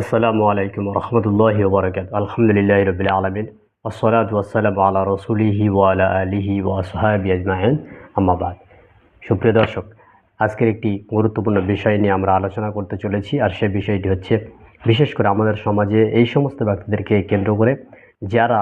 আসসালামু আলাইকুম রহমতুল্লাহ বরকাত আলহামদুলিল্লাহ রবিল আলমিন আসসালাত ওয়াসালাম আলা রসুলিহি ওয়ালা আলিহি ওয়াসহাবি আজমাইন আম্মাবাদ সুপ্রিয় দর্শক আজকের একটি গুরুত্বপূর্ণ বিষয় নিয়ে আমরা আলোচনা করতে চলেছি আর সে বিষয়টি হচ্ছে, বিশেষ করে আমাদের সমাজে এই সমস্ত ব্যক্তিদেরকে কেন্দ্র করে যারা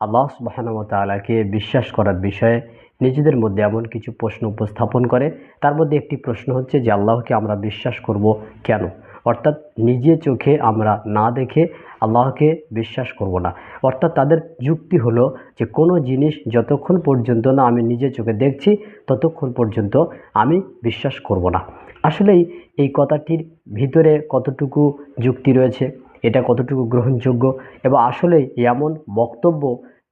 আল্লাহ সুবাহানমতালাকে বিশ্বাস করার বিষয়ে নিজেদের মধ্যে এমন কিছু প্রশ্ন উপস্থাপন করে, তার মধ্যে একটি প্রশ্ন হচ্ছে যে আল্লাহকে আমরা বিশ্বাস করব কেন? অর্থাৎ নিজে চোখে আমরা না দেখে আল্লাহকে বিশ্বাস করব না। অর্থাৎ তাদের যুক্তি হলো যে কোনো জিনিস যতক্ষণ পর্যন্ত না আমি নিজে চোখে দেখছি, ততক্ষণ পর্যন্ত আমি বিশ্বাস করব না। আসলেই এই কথাটির ভিতরে কতটুকু যুক্তি রয়েছে, এটা কতটুকু গ্রহণযোগ্য এবং আসলেই এমন বক্তব্য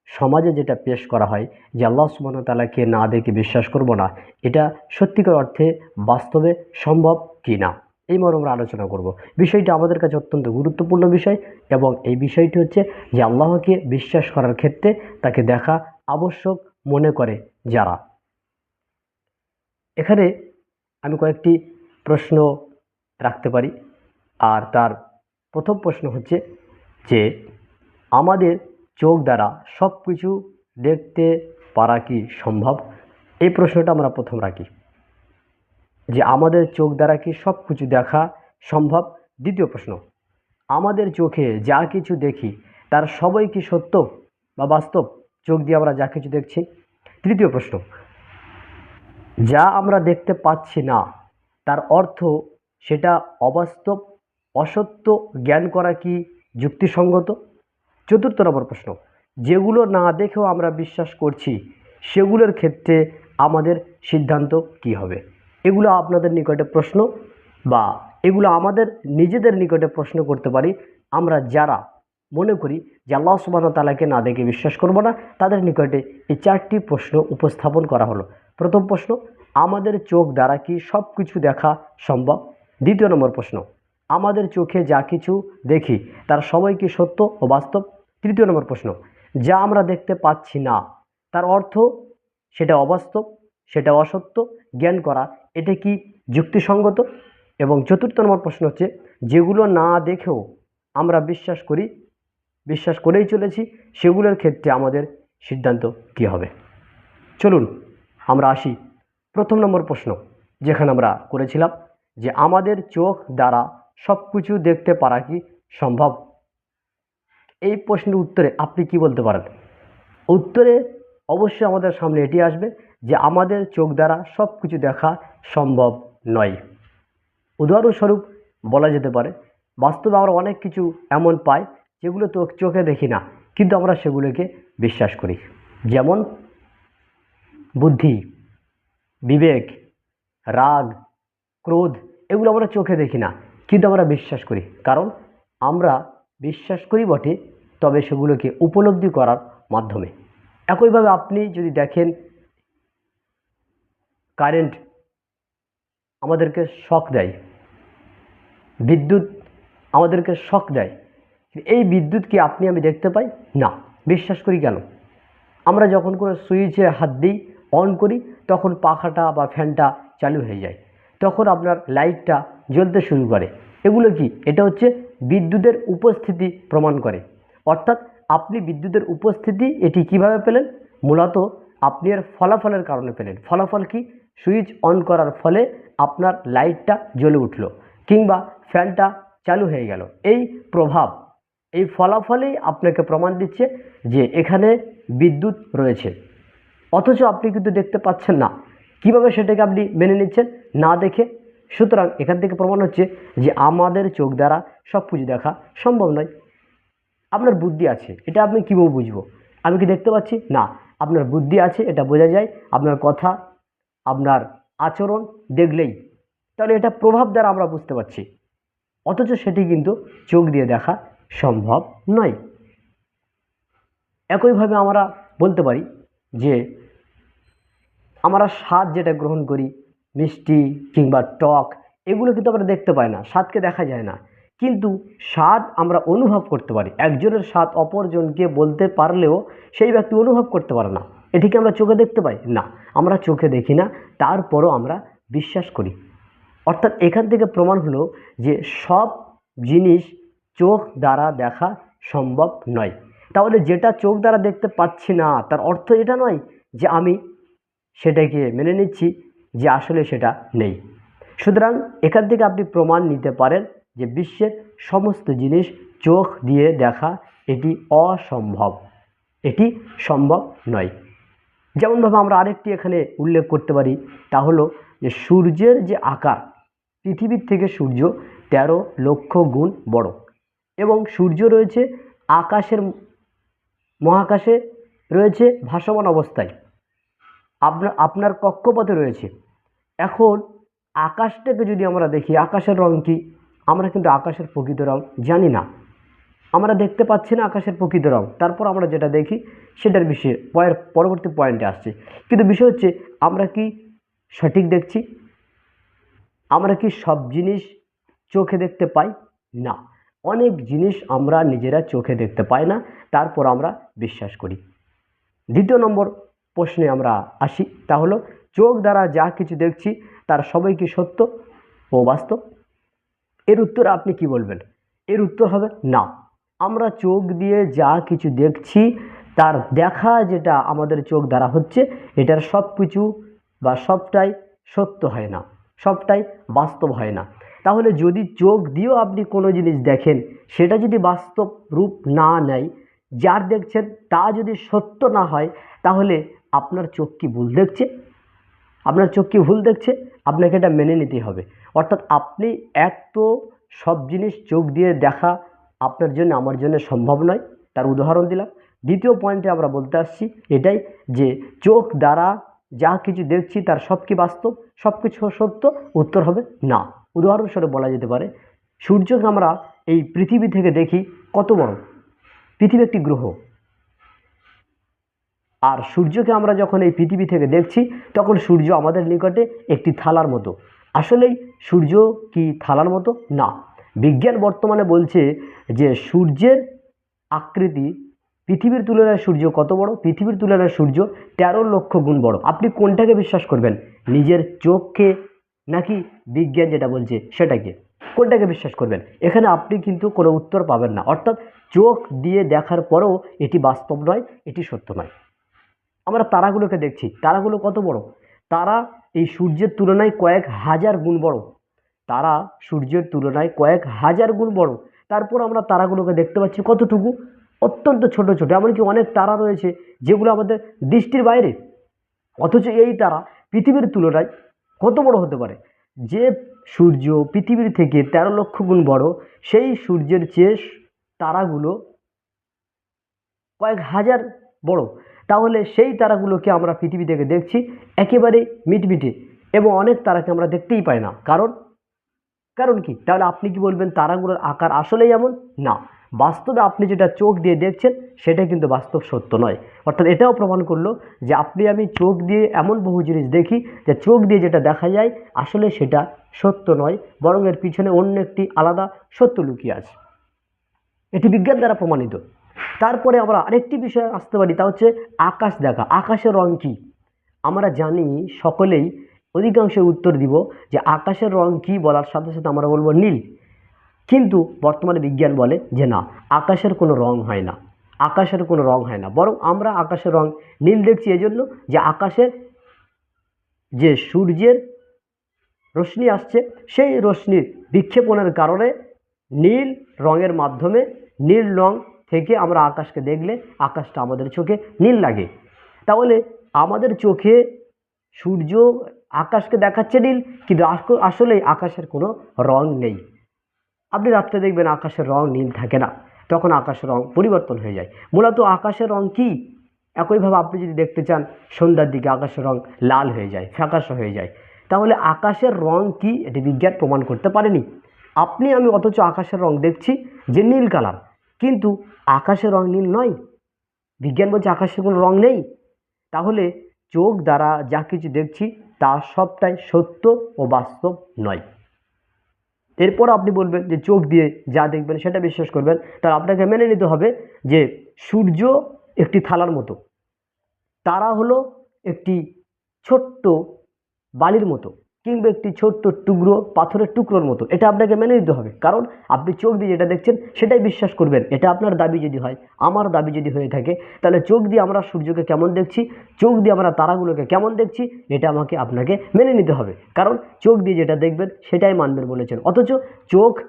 সমাজে যেটা পেশ করা হয় যে আল্লাহ সুবাহ তালাকে না দেখে বিশ্বাস করব না, এটা সত্যিকার অর্থে বাস্তবে সম্ভব কি না এই মর্মে আমরা আলোচনা করব। বিষয়টি আমাদের কাছে অত্যন্ত গুরুত্বপূর্ণ বিষয় এবং এই বিষয়টি হচ্ছে যে আল্লাহকে বিশ্বাস করার ক্ষেত্রে তাকে দেখা আবশ্যক মনে করে যারা। এখানে আমি কয়েকটি প্রশ্ন রাখতে পারি। আর তার প্রথম প্রশ্ন হচ্ছে যে, আমাদের চোখ দ্বারা সব কিছু দেখতে পারা কি সম্ভব? এই প্রশ্নটা আমরা প্রথম রাখি। আমাদের চোখ দ্বারা কি সব কিছু দেখা সম্ভব? দ্বিতীয় প্রশ্ন, আমাদের চোখে যা কিছু দেখি, তার সবই কি সত্য বা বাস্তব? চোখ দিয়ে আমরা যা কিছু দেখছি। তৃতীয় প্রশ্ন, যা আমরা দেখতে পাচ্ছি না, তার অর্থ সেটা অবাস্তব, অসত্য জ্ঞান করা কি যুক্তিসঙ্গত? চতুর্থ নম্বর প্রশ্ন, যেগুলো না দেখেও আমরা বিশ্বাস করছি, সেগুলোর ক্ষেত্রে আমাদের সিদ্ধান্ত কি হবে? এগুলো আপনাদের নিকটে প্রশ্ন বা এগুলো আমাদের নিজেদের নিকটে প্রশ্ন করতে পারি। আমরা যারা মনে করি যে আল্লাহ সুবাহ তালাকে না দেখে বিশ্বাস করব না, তাদের নিকটে এই চারটি প্রশ্ন উপস্থাপন করা হলো। প্রথম প্রশ্ন, আমাদের চোখ দ্বারা কি সব কিছু দেখা সম্ভব? দ্বিতীয় নম্বর প্রশ্ন, আমাদের চোখে যা কিছু দেখি, তার সবাই কি সত্য ও বাস্তব? তৃতীয় নম্বর প্রশ্ন, যা আমরা দেখতে পাচ্ছি না, তার অর্থ সেটা অবাস্তব, সেটা অসত্য? জ্ঞান করা এটা কি যুক্তিসঙ্গত? এবং চতুর্থ নম্বর প্রশ্ন হচ্ছে, যেগুলো না দেখেও আমরা বিশ্বাস করি, বিশ্বাস করেই চলেছি, সেগুলোর ক্ষেত্রে আমাদের সিদ্ধান্ত কী হবে? চলুন আমরা আসি প্রথম নম্বর প্রশ্ন, যেখানে আমরা করেছিলাম যে আমাদের চোখ দ্বারা সব কিছু দেখতে পারা কি সম্ভব? এই প্রশ্নের উত্তরে আপনি কি বলতে পারেন? উত্তরে অবশ্যই আমাদের সামনে এটি আসবে যে আমাদের চোখ দ্বারা সব কিছু দেখা সম্ভব নয়। উদাহরণস্বরূপ বলা যেতে পারে, বাস্তবে আমরা অনেক কিছু এমন পাই যেগুলো তো চোখে দেখি না, কিন্তু আমরা সেগুলোকে বিশ্বাস করি। যেমন বুদ্ধি, বিবেক, রাগ, ক্রোধ, এগুলো আমরা চোখে দেখি না, কিন্তু আমরা বিশ্বাস করি। কারণ আমরা বিশ্বাস করি বটে, তবে সেগুলোকে উপলব্ধি করার মাধ্যমে। একইভাবে আপনি যদি দেখেন কারেন্ট আমাদেরকে শক দেয়। বিদ্যুৎ আমাদেরকে শক দেয়। এই বিদ্যুৎ কি আপনি আমি দেখতে পাই? না। বিশ্বাস করি কেন? আমরা যখন কোনো সুইচে হাত দিই, অন করি, তখন পাখাটা বা ফ্যানটা চালু হয়ে যায়। তখন আপনার লাইটটা জ্বলতে শুরু করে। এগুলো কি? এটা হচ্ছে বিদ্যুতের উপস্থিতি প্রমাণ করে। অর্থাৎ আপনি বিদ্যুতের উপস্থিতি এটি কীভাবে পেলেন? মূলত আপনি এর ফলাফলের কারণে পেলেন। ফলাফল কি? সুইচ অন করার ফলে আপনার লাইটটা জ্বলে উঠল কিংবা ফ্যানটা চালু হয়ে গেল। এই প্রভাব, এই ফলাফলেই আপনাকে প্রমাণ দিচ্ছে যে এখানে বিদ্যুৎ রয়েছে। অথচ আপনি কিন্তু দেখতে পাচ্ছেন না। কীভাবে সেটাকে আপনি মেনে নিচ্ছেন না দেখে? সুতরাং এখান থেকে প্রমাণ হচ্ছে যে আমাদের চোখ দ্বারা সব কিছু দেখা সম্ভব নয়। আপনার বুদ্ধি আছে, এটা আপনি কীভাবে বুঝব? আমি কি দেখতে পাচ্ছি? না। আপনার বুদ্ধি আছে, এটা বোঝা যায়। আপনার কথা আপনার আচরণ দেখলেই। তাহলে এটা প্রভাব দ্বারা আমরা বুঝতে পারছি। অথচ সেটি কিন্তু চোখ দিয়ে দেখা সম্ভব নয়। একইভাবে আমরা বলতে পারি যে, আমরা স্বাদ যেটা গ্রহণ করি, মিষ্টি কিংবা টক, এগুলো কিন্তু আমরা দেখতে পাই না, স্বাদকে দেখা যায় না। কিন্তু স্বাদ আমরা অনুভব করতে পারি। একজনের স্বাদ অপরজনকে বলতে পারলেও সেই ব্যক্তি অনুভব করতে পারে না। এটিকে আমরা চোখে দেখতে পাই? না, আমরা চোখে দেখি না। তারপরও আমরা বিশ্বাস করি। অর্থাৎ এখান থেকে প্রমাণ হলো যে সব জিনিস চোখ দ্বারা দেখা সম্ভব নয়। তাহলে যেটা চোখ দ্বারা দেখতে পাচ্ছি না, তার অর্থ এটা নয় যে আমি সেটাকে মেনে নিচ্ছি যে আসলে সেটা নেই। সুতরাং এখান থেকে আপনি প্রমাণ নিতে পারেন যে বিশ্বের সমস্ত জিনিস চোখ দিয়ে দেখা এটি অসম্ভব। এটি সম্ভব নয়। যেমনভাবে আমরা আরেকটি এখানে উল্লেখ করতে পারি, তা হলো যে সূর্যের যে আকার, পৃথিবীর থেকে সূর্য তেরো লক্ষ গুণ বড় এবং সূর্য রয়েছে আকাশের, মহাকাশে রয়েছে ভাসমান অবস্থায়। আপনার আপনার কক্ষপথে রয়েছে। এখন আকাশটাকে যদি আমরা দেখি, আকাশের রং কী? আমরা কিন্তু আকাশের প্রকৃত রং জানি না। আমরা দেখতে পাচ্ছি না আকাশের প্রকৃত রং। তারপর আমরা যেটা দেখি, সেটার বিষয়ে, পয়ের পরবর্তী পয়েন্টে আসছে। কিন্তু বিষয় হচ্ছে, আমরা কি সঠিক দেখছি? আমরা কি সব জিনিস চোখে দেখতে পাই? না। অনেক জিনিস আমরা নিজেরা চোখে দেখতে পাই না, তারপর আমরা বিশ্বাস করি। দ্বিতীয় নম্বর প্রশ্নে আমরা আসি, তা হলো, চোখ দ্বারা যা কিছু দেখছি, তার সবাই কি সত্য ও বাস্তব? এর উত্তর আপনি কি বলবেন? এর উত্তর হবে না। আমরা চোখ দিয়ে যা কিছু দেখছি, তার দেখা যেটা আমাদের চোখ দ্বারা হচ্ছে, এটার সব কিছু বা সবটাই সত্য হয় না, সবটাই বাস্তব হয় না। তাহলে যদি চোখ দিয়েও আপনি কোনো জিনিস দেখেন, সেটা যদি বাস্তব রূপ না নেয়, যার দেখছেন তা যদি সত্য না হয়, তাহলে আপনার চোখ কি ভুল দেখছে? আপনার চোখ কি ভুল দেখছে? আপনাকে এটা মেনে নিতে হবে। অর্থাৎ আপনি এক তো সব জিনিস চোখ দিয়ে দেখা আপনার জন্য, আমার জন্য সম্ভব নয়। তার উদাহরণ দিলাম। দ্বিতীয় পয়েন্টে আমরা বলতে আসছি এটাই যে, চোখ দ্বারা যা কিছু দেখছি তার সব কি বাস্তব, সব কিছু সত্য? উত্তর হবে না। উদাহরণস্বরূপ বলা যেতে পারে, সূর্যকে আমরা এই পৃথিবী থেকে দেখি কত বড়? পৃথিবী একটি গ্রহ। আর সূর্যকে আমরা যখন এই পৃথিবী থেকে দেখছি, তখন সূর্য আমাদের নিকটে একটি থালার মতো। আসলেই সূর্য কি থালার মতো? না। বিজ্ঞান বর্তমানে বলছে যে সূর্যের আকৃতি পৃথিবীর তুলনায় সূর্য কত বড়? পৃথিবীর তুলনায় সূর্য তেরো লক্ষ গুণ বড়। আপনি কোনটাকে বিশ্বাস করবেন? নিজের চোখকে নাকি বিজ্ঞান যেটা বলছে সেটাকে? কোনটাকে বিশ্বাস করবেন? এখানে আপনি কিন্তু কোনো উত্তর পাবেন না। অর্থাৎ চোখ দিয়ে দেখার পরেও এটি বাস্তব নয়, এটি সত্য নয়। আমরা তারাগুলোকে দেখছি। তারাগুলো কত বড়? তারা এই সূর্যের তুলনায় কয়েক হাজার গুণ বড়। তারা সূর্যের তুলনায় কয়েক হাজার গুণ বড়। তারপর আমরা তারাগুলোকে দেখতে পাচ্ছি কতটুকু? অত্যন্ত ছোট ছোট, এমনকি অনেক তারা রয়েছে যেগুলো আমাদের দৃষ্টির বাইরে। অথচ এই তারা পৃথিবীর তুলনায় কত বড় হতে পারে? যে সূর্য পৃথিবীর থেকে তেরো লক্ষ গুণ বড়, সেই সূর্যের চেয়ে তারাগুলো কয়েক হাজার বড়। তাহলে সেই তারাগুলোকে আমরা পৃথিবী থেকে দেখছি একেবারে মিটমিটে, এবং অনেক তারাকে আমরা দেখতেই পাই না। কারণ কারণ কি? তাহলে আপনি কি বলবেন তারাগুলোর আকার আসলেই এমন? না। বাস্তবে আপনি যেটা চোখ দিয়ে দেখছেন, সেটা কিন্তু বাস্তব সত্য নয়। অর্থাৎ এটাও প্রমাণ করল যে আপনি আমি চোখ দিয়ে এমন বহু জিনিস দেখি যে চোখ দিয়ে যেটা দেখা যায়, আসলে সেটা সত্য নয়, বরং এর পিছনে অন্য একটি আলাদা সত্য লুকিয়ে আছে। এটি বিজ্ঞান দ্বারা প্রমাণিত। তারপরে আমরা আরেকটি বিষয়ে আসতে পারি, তা হচ্ছে আকাশ দেখা। আকাশের রং কী? আমরা জানি সকলেই অধিকাংশ উত্তর দিব যে আকাশের রং কী বলার সাথে সাথে আমরা বলব নীল। কিন্তু বর্তমানে বিজ্ঞান বলে যে না, আকাশের কোনো রং হয় না। আকাশের কোনো রং হয় না। বরং আমরা আকাশের রং নীল দেখছি এজন্য যে আকাশের যে সূর্যের রশ্মি আসছে, সেই রশ্মির বিক্ষেপণের কারণে নীল রঙের মাধ্যমে নীল রং থেকে আমরা আকাশকে দেখলে আকাশটা আমাদের চোখে নীল লাগে। তাহলে আমাদের চোখে সূর্য আকাশকে দেখাচ্ছে নীল, কিন্তু আসলে আকাশের কোনো রং নেই। আপনি রাত্রে দেখবেন আকাশের রং নীল থাকে না। তখন আকাশের রং পরিবর্তন হয়ে যায়। মূলত আকাশের রং কী? একইভাবে আপনি যদি দেখতে চান, সন্ধ্যার দিকে আকাশের রং লাল হয়ে যায়, ফ্যাকাশে হয়ে যায়। তাহলে আকাশের রং কি? এটি বিজ্ঞান প্রমাণ করতে পারেনি। আপনি, আমি অথচ আকাশের রং দেখছি যে নীল কালার, কিন্তু আকাশের রং নীল নয়। বিজ্ঞান বলছে আকাশের কোনো রং নেই। তাহলে চোখ দ্বারা যা কিছু দেখছি তা সবটাই সত্য ও বাস্তব নয়। এরপর আপনি বলবেন যে চোখ দিয়ে যা দেখবেন সেটা বিশ্বাস করবেন। তার আপনাকে মেনে নিতে হবে যে সূর্য একটি থালার মতো, তারা হলো একটি ছোট্ট বালির মতো। কিংবা একটি ছোট্ট টুকরো, পাথরের টুকরোর মতো। এটা আপনাকে মেনে নিতে হবে। কারণ আপনি চোখ দিয়ে যেটা দেখছেন, সেটাই বিশ্বাস করবেন। এটা আপনার দাবি যদি হয়, আমার দাবি যদি হয়ে থাকে, তাহলে চোখ দিয়ে আমরা সূর্যকে কেমন দেখছি, চোখ দিয়ে আমরা তারাগুলোকে কেমন দেখছি, এটা আমাকে আপনাকে মেনে নিতে হবে। কারণ চোখ দিয়ে যেটা দেখবেন, সেটাই মানবেন বলেছেন। অথচ চোখ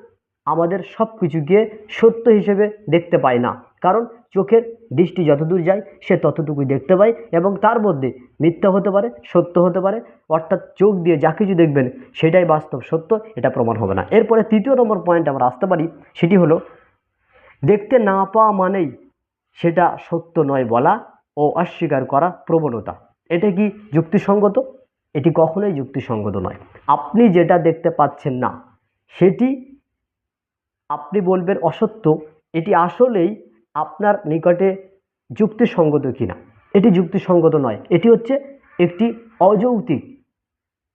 আমাদের সব কিছুকে সত্য হিসেবে দেখতে পায় না। কারণ চোখের দৃষ্টি যতদূর যায়, সে ততটুকুই দেখতে পায় এবং তার মধ্যে মিথ্যা হতে পারে, সত্য হতে পারে। অর্থাৎ চোখ দিয়ে যা কিছু দেখবেন, সেটাই বাস্তব সত্য, এটা প্রমাণ হবে না। এরপরে তৃতীয় নম্বর পয়েন্ট আমরা আসতে পারি, সেটি হলো, দেখতে না পাওয়া মানেই সেটা সত্য নয় বলা ও অস্বীকার করা প্রবণতা। এটা কি যুক্তিসঙ্গত? এটি কখনোই যুক্তিসঙ্গত নয়। আপনি যেটা দেখতে পাচ্ছেন না, সেটি আপনি বলবেন অসত্য, এটি আসলেই আপনার নিকটে যুক্তিসঙ্গত কিনা। এটি যুক্তিসঙ্গত নয়। এটি হচ্ছে একটি অযৌক্তিক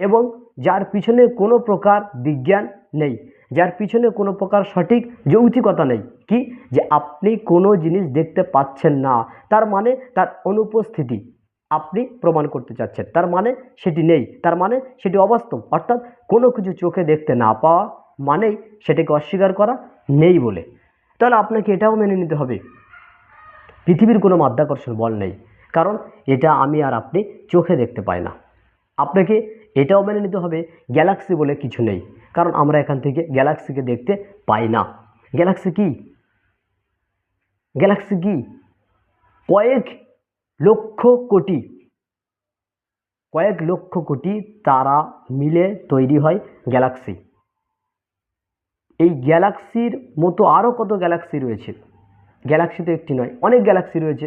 এবং যার পিছনে কোনো প্রকার বিজ্ঞান নেই। যার পিছনে কোনো প্রকার সঠিক যৌক্তিকতা নেই। কি? যে আপনি কোনো জিনিস দেখতে পাচ্ছেন না। তার মানে তার অনুপস্থিতি আপনি প্রমাণ করতে চাচ্ছেন। তার মানে সেটি নেই। তার মানে সেটি অবাস্তব। অর্থাৎ কোনো কিছু চোখে দেখতে না পাওয়া মানেই সেটাকে অস্বীকার করা নেই বলে। তাহলে আপনাকে এটাও মেনে নিতে হবে। পৃথিবীর কোনো মাধ্যাকর্ষণ বল নেই। কারণ এটা আমি আর আপনি চোখে দেখতে পাই না। আপনাকে এটাও মেনে নিতে হবে, গ্যালাক্সি বলে কিছু নেই। কারণ আমরা এখান থেকে গ্যালাক্সিকে দেখতে পাই না। গ্যালাক্সি কি? গ্যালাক্সি কি? কয়েক লক্ষ কোটি, কয়েক লক্ষ কোটি তারা মিলে তৈরি হয় গ্যালাক্সি। এই গ্যালাক্সির মতো আরও কত গ্যালাক্সি রয়েছে? গ্যালাক্সি তো একটি নয়, অনেক গ্যালাক্সি রয়েছে,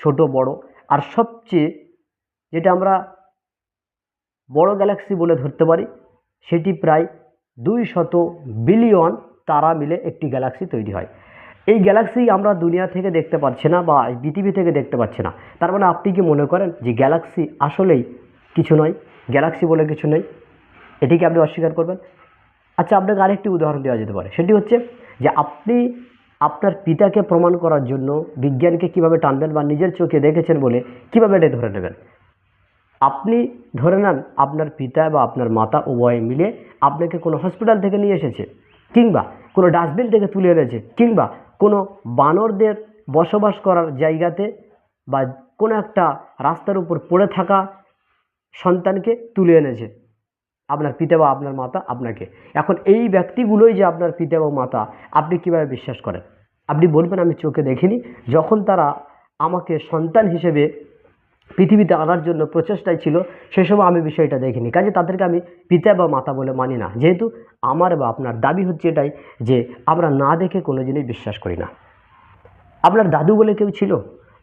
ছোট, বড়। আর সবচেয়ে যেটা আমরা বড় গ্যালাক্সি বলে ধরতে পারি, সেটি প্রায় দুই শত বিলিয়ন তারা মিলে একটি গ্যালাক্সি তৈরি হয়। এই গ্যালাক্সি আমরা দুনিয়া থেকে দেখতে পাচ্ছি না বা পৃথিবী থেকে দেখতে পাচ্ছি না। তার মানে আপনি কি মনে করেন যে গ্যালাক্সি আসলেই কিছু নয়? গ্যালাক্সি বলে কিছু নেই? এটিকে আপনি অস্বীকার করবেন? আচ্ছা আপনাকে আরেকটি উদাহরণ দেওয়া যেতে পারে। সেটি হচ্ছে যে আপনি আপনার পিতাকে প্রমাণ করার জন্য বিজ্ঞানকে কীভাবে টানবেন বা নিজের চোখে দেখেছেন বলে কীভাবে এটা ধরে নেবেন? আপনি ধরে নেন আপনার পিতা বা আপনার মাতা উভয়ে মিলে আপনাকে কোনো হসপিটাল থেকে নিয়ে এসেছে কিংবা কোনো ডাস্টবিন থেকে তুলে এনেছে কিংবা কোনো বানরদের বসবাস করার জায়গাতে বা কোনো একটা রাস্তার উপর পড়ে থাকা সন্তানকে তুলে এনেছে। আপনার পিতা বা আপনার মাতা আপনাকে। এখন এই ব্যক্তিগুলোই যে আপনার পিতা বা মাতা, আপনি কীভাবে বিশ্বাস করেন? আপনি বলবেন, আমি চোখে দেখিনি। যখন তারা আমাকে সন্তান হিসেবে পৃথিবীতে আনার জন্য প্রচেষ্টায় ছিল, সে সময় আমি বিষয়টা দেখিনি। কাজে তাদেরকে আমি পিতা বা মাতা বলে মানি না। যেহেতু আমার বা আপনার দাবি হচ্ছে এটাই যে, আমরা না দেখে কোনো জিনিস বিশ্বাস করি না। আপনার দাদু বলে কেউ ছিল?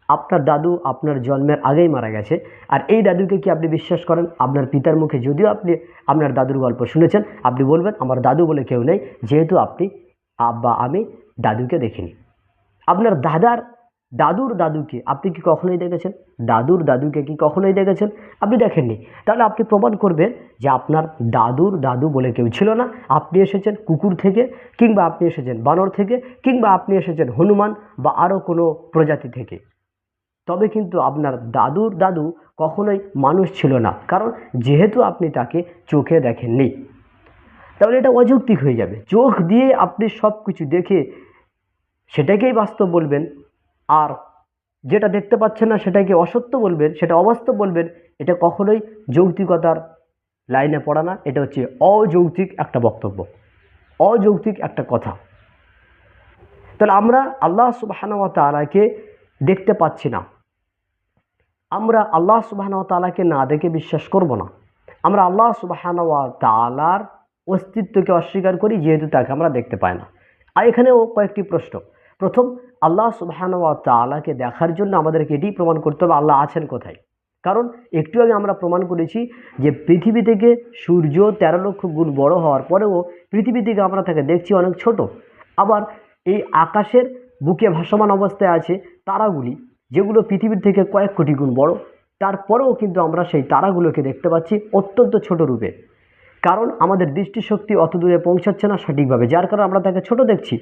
আপনার দাদু আপনার জন্মের আগেই মারা গেছে। আর এই দাদুকে কি আপনি বিশ্বাস করেন? আপনার পিতার মুখে যদিও আপনি আপনার দাদুর গল্প শুনেছেন, আপনি বলবেন, আমার দাদু বলে কেউ নেই, যেহেতু আপনি আ- বা আমি দাদুকে দেখিনি। আপনার দাদার, দাদুর দাদুকে আপনি কি কখনোই দেখেছেন? দাদুর দাদুকে কি কখনোই দেখেছেন? আপনি দেখেননি। তাহলে আপনি প্রমাণ করবেন যে আপনার দাদুর দাদু বলে কেউ ছিল না। আপনি এসেছেন কুকুর থেকে, কিংবা আপনি এসেছেন বানর থেকে, কিংবা আপনি এসেছেন হনুমান বা আরও কোনো প্রজাতি থেকে। তবে কিন্তু আপনার দাদুর দাদু কখনোই মানুষ ছিল না। কারণ যেহেতু আপনি তাকে চোখে দেখেননি, তাহলে এটা অযৌক্তিক হয়ে যাবে। চোখ দিয়ে আপনি সব কিছু দেখে সেটাকেই বাস্তব বলবেন, আর যেটা দেখতে পাচ্ছেন না সেটাকে অসত্য বলবেন, সেটা অবাস্তব বলবেন, এটা কখনোই যৌক্তিকতার লাইনে পড়া না। এটা হচ্ছে অযৌক্তিক একটা বক্তব্য, অযৌক্তিক একটা কথা। তাহলে আমরা আল্লাহ সুবাহানুয়া তালাকে দেখতে পাচ্ছি না। আমরা আল্লাহ সুবাহানুয়া তালাকে না দেখে বিশ্বাস করব না। আমরা আল্লাহ সুবাহানুয়া তালার অস্তিত্বকে অস্বীকার করি, যেহেতু তাকে আমরা দেখতে পাই না। আর এখানেও কয়েকটি প্রশ্ন। প্রথম, আল্লাহ সুবাহানুয়া তালাকে দেখার জন্য আমাদেরকে এটি প্রমাণ করতে হবে, আল্লাহ আছেন কোথায়? কারণ একটু আগে আমরা প্রমাণ করেছি যে পৃথিবী থেকে সূর্য তেরো লক্ষ গুণ বড় হওয়ার পরেও পৃথিবী থেকে আমরা তাকে দেখছি অনেক ছোট। আবার এই আকাশের বুকে ভাসমান অবস্থায় আছে তারাগুলি। যেগুলো পৃথিবীর থেকে কয়েক কোটি গুণ বড়, তারপরেও কিন্তু আমরা সেই তারাগুলোকে দেখতে পাচ্ছি অত্যন্ত ছোট রূপে। কারণ আমাদের দৃষ্টিশক্তি অত দূরে পৌঁছাচ্ছে না সঠিকভাবে, যার কারণে আমরা তাকে ছোট দেখছি।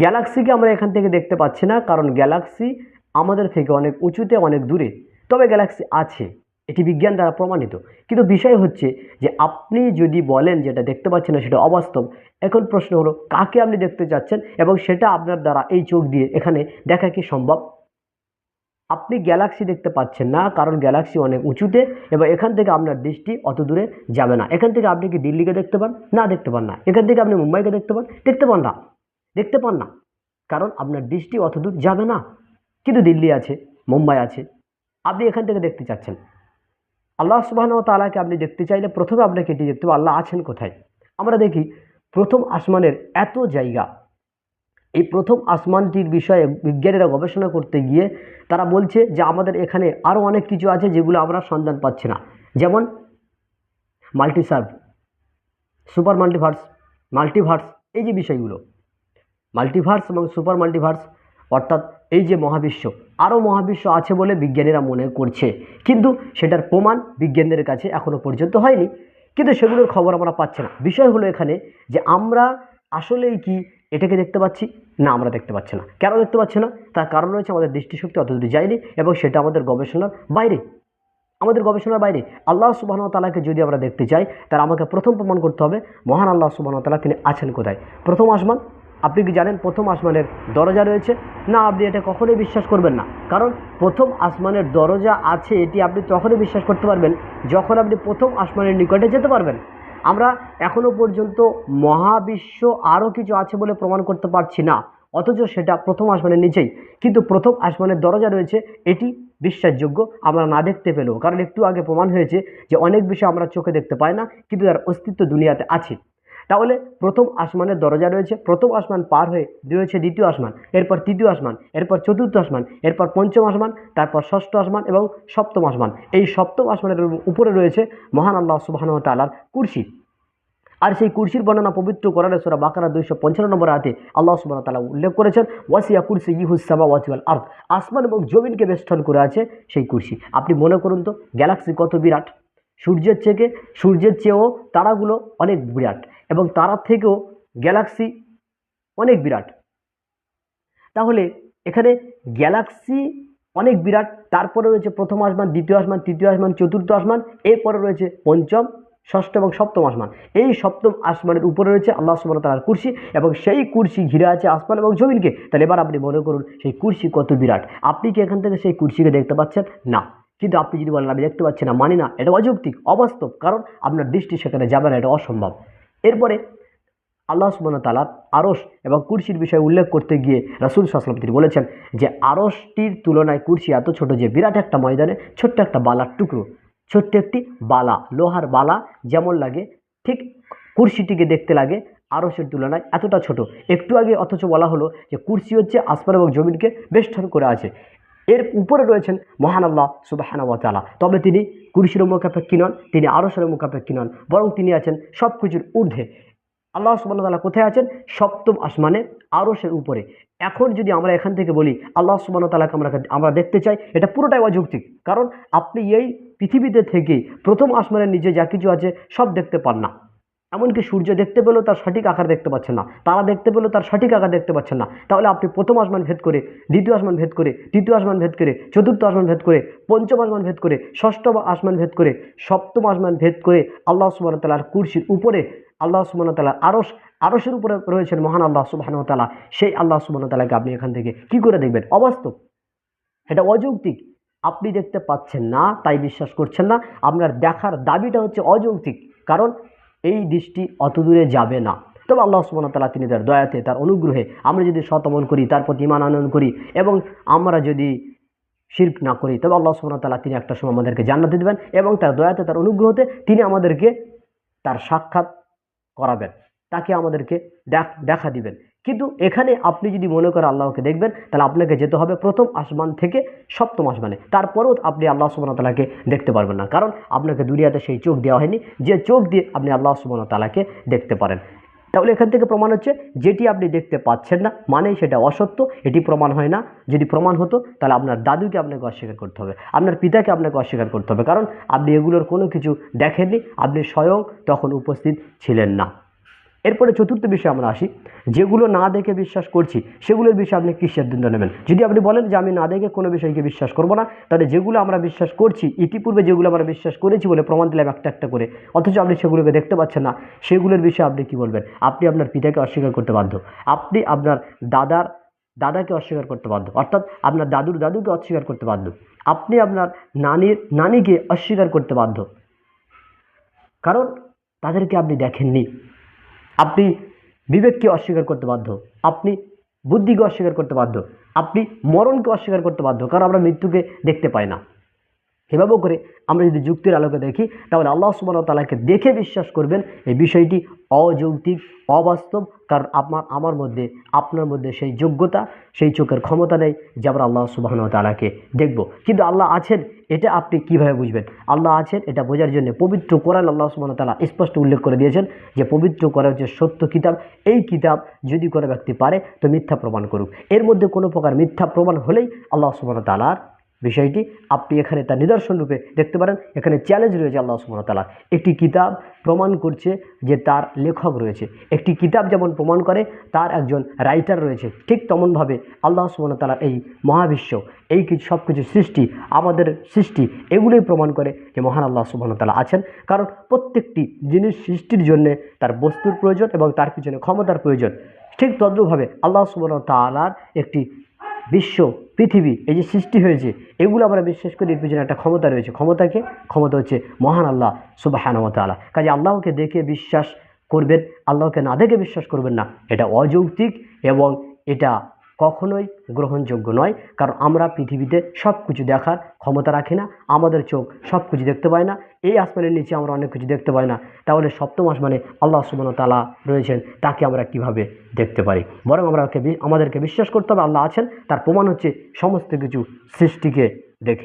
গ্যালাক্সিকে আমরা এখান থেকে দেখতে পাচ্ছি না, কারণ গ্যালাক্সি আমাদের থেকে অনেক উঁচুতে, অনেক দূরে। তবে গ্যালাক্সি আছে, এটি বিজ্ঞান দ্বারা প্রমাণিত। কিন্তু বিষয় হচ্ছে যে আপনি যদি বলেন যেটা দেখতে পাচ্ছেন না, সেটা অবাস্তব। এখন প্রশ্ন হলো, কাকে আপনি দেখতে চাচ্ছেন এবং সেটা আপনার দ্বারা এই চোখ দিয়ে এখানে দেখা কি সম্ভব? আপনি গ্যালাক্সি দেখতে পাচ্ছেন না, কারণ গ্যালাক্সি অনেক উঁচুতে এবং এখান থেকে আপনার দৃষ্টি অত দূরে যাবে না। এখান থেকে আপনি কি দিল্লিকে দেখতে পান? না, দেখতে পান না। এখান থেকে আপনি মুম্বাইকে দেখতে পান? দেখতে পান না। দেখতে পান না। কারণ আপনার দৃষ্টি অত দূর যাবে না। কিন্তু দিল্লি আছে, মুম্বাই আছে। আপনি এখান থেকে দেখতে চাচ্ছেন। আল্লাহ সুবাহন তালাকে আপনি দেখতে চাইলে প্রথমে আপনাকে এটি দেখতে হবে, আল্লাহ আছেন কোথায়? আমরা দেখি, প্রথম আসমানের এত জায়গা এই প্রথম আসমানটির বিষয়ে বিজ্ঞানীরা গবেষণা করতে গিয়ে তারা বলছে যে আমাদের এখানে আরও অনেক কিছু আছে যেগুলো আমরা সন্ধান পাচ্ছি না। যেমন মাল্টিসার্ভ সুপার মাল্টিভার্স মাল্টিভার্স এই যে বিষয়গুলো মাল্টিভার্স এবং সুপার মাল্টিভার্স অর্থাৎ এই যে মহাবিশ্ব আরও মহাবিশ্ব আছে বলে বিজ্ঞানীরা মনে করছে। কিন্তু সেটার প্রমাণ বিজ্ঞানীদের কাছে এখনও পর্যন্ত হয়নি। কিন্তু সেগুলোর খবর আমরা পাচ্ছি না। বিষয় হলো এখানে যে আমরা আসলেই কি এটাকে দেখতে পাচ্ছি, না, আমরা দেখতে পাচ্ছি না। কেন দেখতে পাচ্ছি না? তার কারণ রয়েছে আমাদের দৃষ্টিশক্তি অত অতদূর যায়নি এবং সেটা আমাদের গবেষণার বাইরে। আমাদের গবেষণার বাইরে। আল্লাহ সুবাহন তালাকে যদি আমরা দেখতে চাই, তাহলে আমাকে প্রথম প্রমাণ করতে হবে, মহান আল্লাহ সুবাহন তালা তিনি আছেন কোথায়? প্রথম আসমান, আপনি কি জানেন প্রথম আসমানের দরজা রয়েছে? না, আপনি এটা কখনোই বিশ্বাস করবেন না। কারণ প্রথম আসমানের দরজা আছে, এটি আপনি তখনই বিশ্বাস করতে পারবেন যখন আপনি প্রথম আসমানের নিকটে যেতে পারবেন। আমরা এখনও পর্যন্ত মহাবিশ্ব আরও কিছু আছে বলে প্রমাণ করতে পারছি না। অথচ সেটা প্রথম আসমানের নিচেই। কিন্তু প্রথম আসমানের দরজা রয়েছে, এটি বিশ্বাসযোগ্য। আমরা না দেখতে পেলেও। কারণ একটু আগে প্রমাণ হয়েছে যে অনেক বিষয় আমরা চোখে দেখতে পাই না, কিন্তু তার অস্তিত্ব দুনিয়াতে আছে। তাহলে প্রথম আসমানের দরজা রয়েছে, প্রথম আসমান পার হয়ে রয়েছে দ্বিতীয় আসমান, এরপর তৃতীয় আসমান, এরপর চতুর্থ আসমান, এরপর পঞ্চম আসমান, তারপর ষষ্ঠ আসমান এবং সপ্তম আসমান। এই সপ্তম আসমানের উপরে রয়েছে মহান আল্লাহ সুবাহান তালার কুরসি। আর সেই কুরসির বর্ণনা পবিত্র করার সোরা বাকারা দুইশো পঞ্চান্ন নম্বর হাতে আল্লাহ সুবাহ তালা উল্লেখ করেছেন, ওয়াসিয়া কুরসি ইহুসামা ওয়াজিউল আর্থ আসমান এবং জমিনকে বেষ্টন করে আছে সেই কুরসি। আপনি মনে করুন তো, গ্যালাক্সি কত বিরাট? সূর্যের থেকে সূর্যের চেয়েও তারাগুলো অনেক বিরাট। এবং তারার থেকেও গ্যালাক্সি অনেক বিরাট। তাহলে এখানে গ্যালাক্সি অনেক বিরাট, তারপরে রয়েছে প্রথম আসমান, দ্বিতীয় আসমান, তৃতীয় আসমান, চতুর্থ আসমান, এরপরে রয়েছে পঞ্চম, ষষ্ঠ এবং সপ্তম আসমান। এই সপ্তম আসমানের উপরে রয়েছে আল্লাহ সুবাহ তালার কুর্সি এবং সেই কুর্সি ঘিরে আছে আসমান এবং জমিনকে। তাহলে এবার আপনি মনে করুন, সেই কুর্সি কত বিরাট। আপনি কি এখান থেকে সেই কুর্সিকে দেখতে পাচ্ছেন? না। কিন্তু আপনি যদি বলেন, আমি দেখতে পাচ্ছি না, মানি না, এটা অযৌক্তিক, অবাস্তব। কারণ আপনার দৃষ্টি সেখানে যাবে না, এটা অসম্ভব। এরপরে আল্লাহ সুবান তালার আরস এবং কুর্সির বিষয়ে উল্লেখ করতে গিয়ে রাসুল সাসলাম তিনি বলেছেন যে আরসটির তুলনায় কুর্সি এত ছোট যে বিরাট একটা ময়দানে ছোট্ট একটা বালার টুকরো, ছোট্ট একটি বালা, লোহার বালা যেমন লাগে, ঠিক কুর্সিটিকে দেখতে লাগে আরসের তুলনায় এতটা ছোট। একটু আগে অথচ বলা হলো যে কুর্সি হচ্ছে আসমান এবং জমিনকে বেষ্টন করে আছে। এর উপরে রয়েছেন মহান আল্লাহ সুবাহানাওয়াতালা তবে তিনি কুরসির মুখাপেক্ষী নন, তিনি আরসের মুখাপেক্ষী নন, বরং তিনি আছেন সব কিছুর ঊর্ধ্বে। আল্লাহ সুবাহতাল্লাহ কোথায় আছেন? সপ্তম আসমানে আরসের উপরে। এখন যদি আমরা এখান থেকে বলি, আল্লাহ সুবাহ তালাকে আমরা আমরা দেখতে চাই, এটা পুরোটাই অযৌক্তিক। কারণ আপনি এই পৃথিবীতে থেকে প্রথম আসমানের নিচে যা কিছু আছে, সব দেখতে পান না। এমনকি সূর্য দেখতে পেলেও তার সঠিক আকার দেখতে পাচ্ছেন না, তারা দেখতে পেলেও তার সঠিক আকার দেখতে পাচ্ছেন না। তাহলে আপনি প্রথম আসমান ভেদ করে, দ্বিতীয় আসমান ভেদ করে, তৃতীয় আসমান ভেদ করে, চতুর্থ আসমান ভেদ করে, পঞ্চম আসমান ভেদ করে ষষ্ঠম আসমান ভেদ করে, সপ্তম আসমান ভেদ করে আল্লাহ সুবাহ তালার কুর্সির উপরে আল্লাহ সুবাহ তালা আরস আরসের উপরে রয়েছেন মহান আল্লাহ সুবাহ তালা সেই আল্লাহ সুবাহ তালাকে আপনি এখান থেকে কি করে দেখবেন? অবাস্তব। এটা অযৌক্তিক। আপনি দেখতে পাচ্ছেন না, তাই বিশ্বাস করছেন না। আপনার দেখার দাবিটা হচ্ছে অযৌক্তিক। কারণ এই দৃষ্টি অত দূরে যাবে না। তবে আল্লাহ তালা তিনি তার দয়াতে, তার অনুগ্রহে আমরা যদি শতমন করি, তার প্রতি ইমান আনয়ন করি এবং আমরা যদি শির্ক না করি, তবে আল্লাহ তালা তিনি একটা সময় আমাদেরকে জান্নাতে দেবেন এবং তার দয়াতে, তার অনুগ্রহতে তিনি আমাদেরকে তার সাক্ষাৎ করাবেন, তাকে আমাদেরকে দেখা দিবেন। কিন্তু এখানে আপনি যদি মনে করেন আল্লাহকে দেখবেন, তাহলে আপনাকে যেতে হবে প্রথম আসমান থেকে সপ্তম আসমানে। তারপরেও আপনি আল্লাহ সুবাহ তালাকে দেখতে পারবেন না। কারণ আপনাকে দুনিয়াতে সেই চোখ দেওয়া হয়নি। যে চোখ দিয়ে আপনি আল্লাহ সুবাহ তালাকে দেখতে পারেন। তাহলে এখান থেকে প্রমাণ হচ্ছে, যেটি আপনি দেখতে পাচ্ছেন না মানে সেটা অসত্য। এটি প্রমাণ হয় না। যদি প্রমাণ হতো, তাহলে আপনার দাদুকে আপনাকে অস্বীকার করতে হবে। আপনার পিতাকে আপনাকে অস্বীকার করতে হবে। কারণ আপনি এগুলোর কোনো কিছু দেখেননি। আপনি স্বয়ং তখন উপস্থিত ছিলেন না। এরপরে চতুর্থ বিষয়ে আমরা আসি। যেগুলো না দেখে বিশ্বাস করছি, সেগুলোর বিষয়ে আপনি কী সিদ্ধান্ত নেবেন? যদি আপনি বলেন যে আমি না দেখে কোনো বিষয়কে বিশ্বাস করব না, তাহলে যেগুলো আমরা বিশ্বাস করছি, ইতিপূর্বে যেগুলো আমরা বিশ্বাস করেছি বলে প্রমাণ দিলাম একটা একটা করে, অথচ আপনি সেগুলোকে দেখতে পাচ্ছেন না, সেগুলোর বিষয়ে আপনি কি বলবেন? আপনি আপনার পিতাকে অস্বীকার করতে বাধ্য। আপনি আপনার দাদার, দাদাকে অস্বীকার করতে বাধ্য। অর্থাৎ আপনার দাদুর দাদুকে অস্বীকার করতে বাধ্য। আপনি আপনার নানির, নানিকে অস্বীকার করতে বাধ্য। কারণ তাদেরকে আপনি দেখেননি। আপনি বিবেককে অস্বীকার করতে বাধ্য। আপনি বুদ্ধিকে অস্বীকার করতে বাধ্য। আপনি মরণকে অস্বীকার করতে বাধ্য। কারণ আমরা মৃত্যুকে দেখতে পাই না। এভাবেও করে আমরা যদি যুক্তির আলোকে দেখি, তাহলে আল্লাহ সুবাহ তালাকে দেখে বিশ্বাস করবেন এই বিষয়টি অযৌক্তিক, অবাস্তব, কারণ আপনার, আমার মধ্যে, আপনার মধ্যে সেই যোগ্যতা, সেই চোখের ক্ষমতা নেই যে আমরা আল্লাহ সুবাহন তালাকে দেখব। কিন্তু আল্লাহ আছেন, এটা আপনি কীভাবে বুঝবেন? আল্লাহ আছেন, এটা বোঝার জন্য পবিত্র কোরআন আল্লাহ সুবাহন তালা স্পষ্ট উল্লেখ করে দিয়েছেন যে পবিত্র কোরআন হচ্ছে সত্য কিতাব। এই কিতাব যদি কোনো ব্যক্তি পারে, তো মিথ্যা প্রমাণ করুক। এর মধ্যে কোনো প্রকার মিথ্যা প্রমাণ হলেই আল্লাহ সুবাহন তালার বিষয়টি আপনি এখানে তার নিদর্শন রূপে দেখতে পারেন। এখানে চ্যালেঞ্জ রয়েছে আল্লাহ সুমতালা একটি কিতাব প্রমাণ করছে যে তার লেখক রয়েছে। একটি কিতাব যেমন প্রমাণ করে, তার একজন রাইটার রয়েছে। ঠিক তেমনভাবে আল্লাহ সুমতালার এই মহাবিশ্ব, এই কিছু সব কিছু সৃষ্টি, আমাদের সৃষ্টি, এগুলোই প্রমাণ করে যে মহান আল্লাহ সুবহানতালা আছেন। কারণ প্রত্যেকটি জিনিস সৃষ্টির জন্য তার বস্তুর প্রয়োজন এবং তার পিছনে ক্ষমতার প্রয়োজন। ঠিক তদ্রুপভাবে আল্লাহ সুবহান তালার একটি বিশ্ব, পৃথিবী এই যে সৃষ্টি হয়েছে, এগুলো আমরা বিশ্বাস করি এর পিছনে একটা ক্ষমতা রয়েছে। ক্ষমতাকে ক্ষমতা হচ্ছে মহান আল্লাহ সুবাহানমতালা কাজে আল্লাহকে দেখে বিশ্বাস করবেন, আল্লাহকে না দেখে বিশ্বাস করবেন না, এটা অযৌক্তিক এবং এটা কখনোই গ্রহণযোগ্য নয়, কারণ আমরা পৃথিবীতে সব কিছু দেখার ক্ষমতা রাখি না, আমাদের চোখ সব কিছু দেখতে পায় না, এই আসমানের নিচে আমরা অনেক কিছু দেখতে পাই না। তাহলে সপ্তম আসমানে আল্লাহ সুবন তালা রয়েছেন, তাকে আমরা কীভাবে দেখতে পারি? বরং আমরা আমাদেরকে বিশ্বাস করতে হবে, আল্লাহ আছেন, তার প্রমাণ হচ্ছে সমস্ত কিছু সৃষ্টিকে দেখে।